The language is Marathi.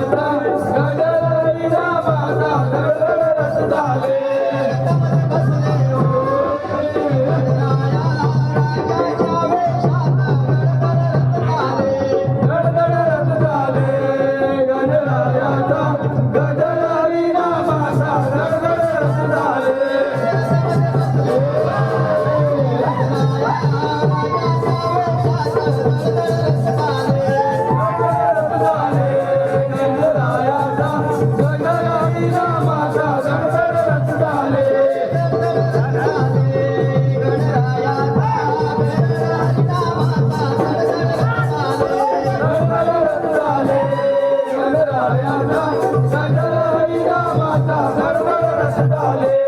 Vale, सदा माता धडबड रस डाले.